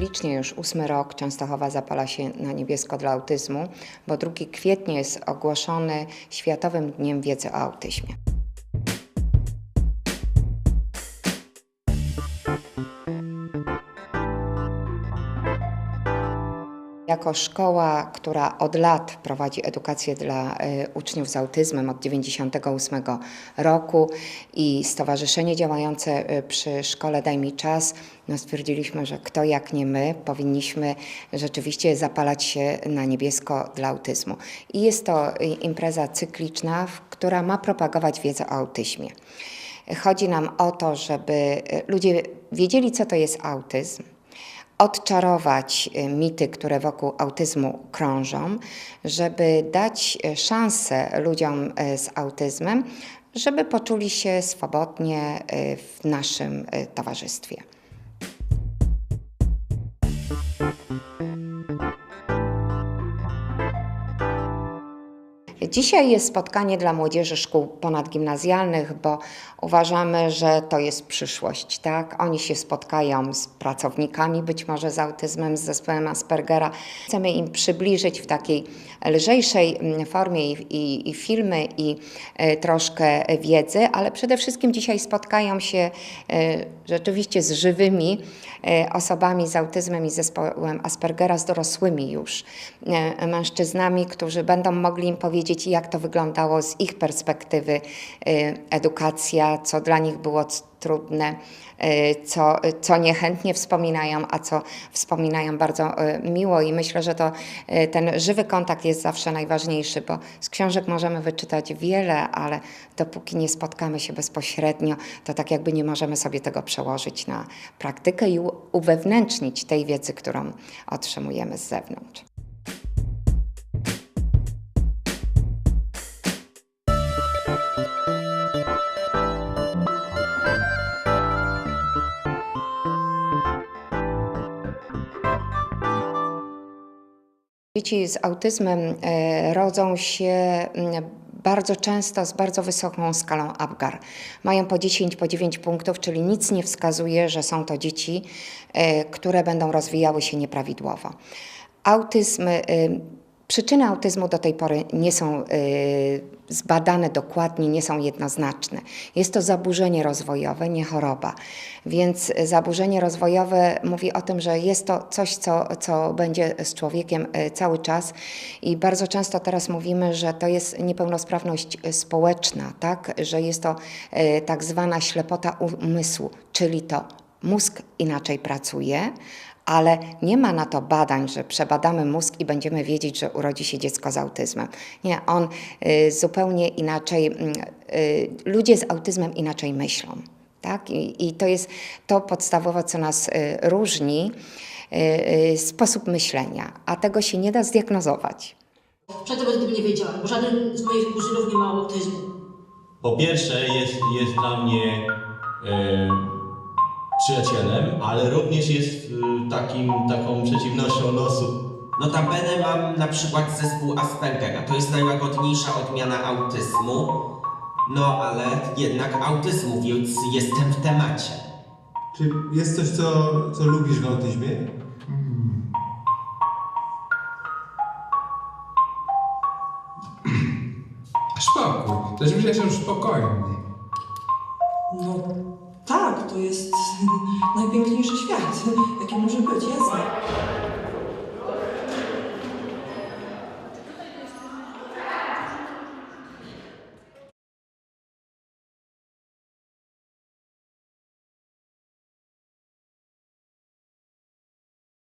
cyklicznie już ósmy rok Częstochowa zapala się na niebiesko dla autyzmu, bo 2 kwietnia jest ogłoszony Światowym Dniem Wiedzy o Autyzmie. Jako szkoła, która od lat prowadzi edukację dla y, uczniów z autyzmem od 98 roku i stowarzyszenie działające y, przy szkole Daj mi czas, no stwierdziliśmy, że kto jak nie my powinniśmy rzeczywiście zapalać się na niebiesko dla autyzmu. I jest to y, impreza cykliczna, która ma propagować wiedzę o autyzmie. Chodzi nam o to, żeby ludzie wiedzieli, co to jest autyzm, odczarować y, mity, które wokół autyzmu krążą, żeby dać y, szansę ludziom y, z autyzmem, żeby poczuli się swobodnie w naszym towarzystwie. Dzisiaj jest spotkanie dla młodzieży szkół ponadgimnazjalnych, bo uważamy, że to jest przyszłość. Tak? Oni się spotkają z pracownikami, być może z autyzmem, z zespołem Aspergera. Chcemy im przybliżyć w takiej lżejszej mm, formie i, i, i filmy, i e, troszkę wiedzy, ale przede wszystkim dzisiaj spotkają się e, rzeczywiście z żywymi e, osobami z autyzmem i zespołem Aspergera, z dorosłymi już e, mężczyznami, którzy będą mogli im powiedzieć, jak to wyglądało z ich perspektywy e, edukacja, co dla nich było trudne, e, co, co niechętnie wspominają, a co wspominają bardzo e, miło i myślę, że to ten żywy kontakt jest zawsze najważniejszy, bo z książek możemy wyczytać wiele, ale dopóki nie spotkamy się bezpośrednio, to tak jakby nie możemy sobie tego przełożyć na praktykę i uwewnętrznić tej wiedzy, którą otrzymujemy z zewnątrz. Dzieci z autyzmem e, rodzą się mm, bardzo często z bardzo wysoką skalą Apgar. Mają po 10, po 9 punktów, czyli nic nie wskazuje, że są to dzieci, e, które będą rozwijały się nieprawidłowo. Autyzm, e, przyczyny autyzmu do tej pory nie są e, zbadane dokładnie, nie są jednoznaczne. Jest to zaburzenie rozwojowe, nie choroba. Więc zaburzenie rozwojowe mówi o tym, że jest to coś, co, co będzie z człowiekiem e, cały czas i bardzo często teraz mówimy, że to jest niepełnosprawność e, społeczna, tak? że jest to tak zwana ślepota umysłu, czyli to mózg inaczej pracuje, ale nie ma na to badań, że przebadamy mózg i będziemy wiedzieć, że urodzi się dziecko z autyzmem. Nie, on y, zupełnie inaczej, mm, y, ludzie z autyzmem inaczej myślą. Tak? I, I to jest to podstawowe, co nas y, różni, sposób myślenia, a tego się nie da zdiagnozować. Przedtem o tym nie wiedziałem, bo żaden z moich kuzynów nie ma autyzmu. Po pierwsze jest, jest dla mnie przyjacielem, ale również jest e, takim, taką przeciwnością losu. Notabene mam na przykład zespół Aspergera. To jest najłagodniejsza odmiana autyzmu. No ale jednak autyzmu, więc jestem w temacie. Czy jest coś, co, co lubisz w autyzmie? Spokój. To jest, że jestem spokojny. No tak, to jest najpiękniejszy świat, jaki może być, jasne.